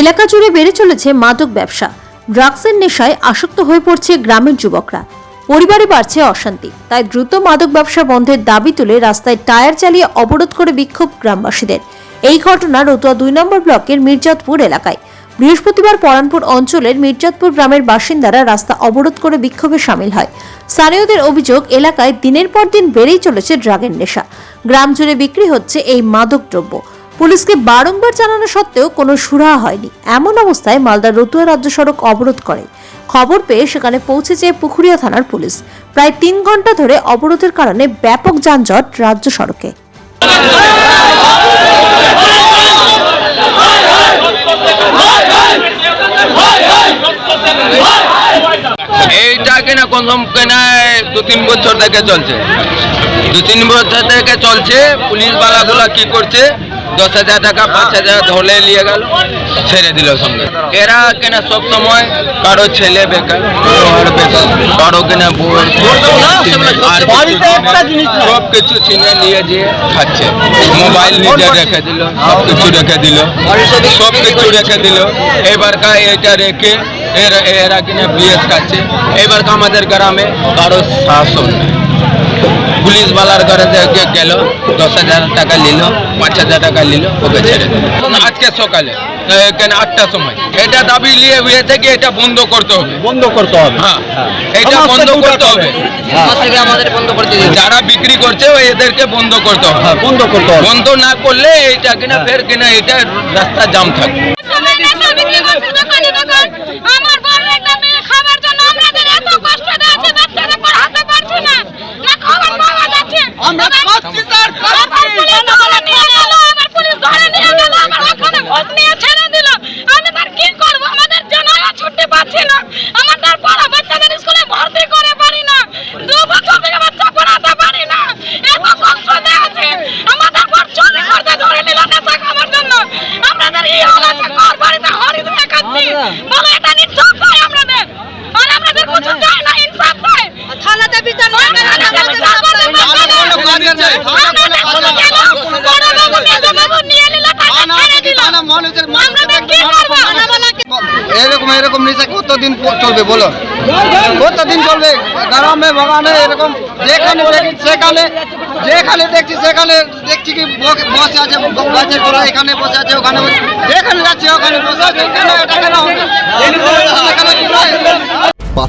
এলাকা জুড়ে বেড়ে চলেছে মাদক ব্যবসা। ড্রাগসের নেশায় আসক্ত হয়ে পড়ছে গ্রামের যুবকরা। পরিবারে বাড়ছে অশান্তি, তাই দ্রুত মাদক ব্যবসা বন্ধের দাবি তুলে রাস্তায় টায়ার চালিয়ে অবরোধ করে বিক্ষোভ গ্রামবাসীদের। এই ঘটনা রতুয়া দুই নম্বর ব্লকের মির্জাতপুর এলাকায়। বৃহস্পতিবার পরানপুর অঞ্চলের মির্জাতপুর গ্রামের বাসিন্দারা রাস্তা অবরোধ করে বিক্ষোভে সামিল হয়। স্থানীয়দের অভিযোগ, এলাকায় দিনের পর দিন বেড়েই চলেছে ড্রাগের নেশা। গ্রাম জুড়ে বিক্রি হচ্ছে এই মাদক দ্রব্য। পুলিশকে বারংবার জানানো সত্ত্বেও কোনো সুরাহা হয়নি। এমন অবস্থায় মালদা রতুয়া রাজ্য সড়ক অবরোধ করে। খবর পেয়ে সেখানে পৌঁছেছে পুখুরিয়া থানার পুলিশ। প্রায় তিন ঘণ্টা ধরে অবরোধের কারণে ব্যাপক যানজট রাজ্য সড়কে। এইটা কিনা কনফার্ম কেনা দু তিন বছর থেকে চলছে। দু তিন বছর থেকে চলছে, পুলিশ বালাগুলা কি করছে? দশ হাজার টাকা পাঁচ হাজার ধরে নিয়ে গেল ছেড়ে দিল সঙ্গে। এরা কেনা সব সময় কারও ছেলে বেকার কারও কেনা আর সব কিছু চিনে নিয়ে যেয়ে খাচ্ছে। মোবাইল নিজে রেখে দিল সব কিছু রেখে দিল সব কিছু রেখে দিল। এবার কা এটা রেখে এরা এরা কিনে বিএস খাচ্ছে। এবার কা আমাদের গ্রামে কারও শাসন নেই। পুলিশ বালার ঘরে গেল দশ হাজার টাকা নিল পাঁচ হাজার টাকা নিল ওকে ছেড়ে দিল। আজকে সকালে এখানে আটটার সময়। এটা দাবি নিয়ে বিয়ে থেকে এটা বন্ধ করতে হবে। বন্ধ করতে হবে। হ্যাঁ এটা বন্ধ করতে হবে। আমাদের বন্ধ করে দিয়ে যারা বিক্রি করছে ওই এদেরকে বন্ধ করতে হবে। হ্যাঁ বন্ধ করতে হবে। বন্ধ না করলে এটা কিনা ফের কিনা এটা রাস্তা জাম থাকবে সবাই নেশা বিক্রি করছে দোকানে দোকান। আমার বড় একটা মেয়ে খাবার জন্য আমাদের এত কষ্ট দিয়েছে, বাচ্চারা পড়াতে পারছে না। না খাবার পাওয়া যাচ্ছে। আমরা আবার- খাচ্ছি তার খাচ্ছি। আবার পুলিশ ধরে নিয়ে গেল, আবার পুলিশ ধরে নিয়ে গেল, আবার ওখানে ঘুষ নিয়ে ছেড়ে দিল। আমি তার কি করব? আমাদের জন্য আর ছুটি পাচ্ছি না। আমাদের পড়া বাচ্চাদের স্কুলে ভর্তি করে পারি না। দু বছর থেকে বাচ্চা পড়াতে পারি না। এত কষ্ট দিয়েছে। আমাদের পর চুরি করতে ধরে নিল নেশা খাবার জন্য। আমাদের এই হলাতে ঘর বাড়িতে হরি ধরে খাচ্ছি। বলো এটা নিঃশ্বাস চাই আমাদের। আর আমাদের কিছু চাই না, ইনসাফ চাই। থানাতে বিচার না করে আমাদের বিচার করতে পারবে না। কোনো কাজ আছে? থানা কোনো কাজ আছে? বড় বাবু, মেজো বাবু নিয়ে নিল, তাকে ছেড়ে দিল। থানা মানুষের আমরা কি করব? এরকম এরকম নেশা কতদিন চলবে বলো? কতদিন চলবে? গ্রামে বাগানে এরকম যেখানে দেখি সেখানে যেখানে দেখছি সেখানে দেখছি কি বসে আছে বাচ্চা তোরা এখানে বসে আছে ওখানে বসে- যেখানে যাচ্ছে ওখানে বসে আছে কেন এটা কেন?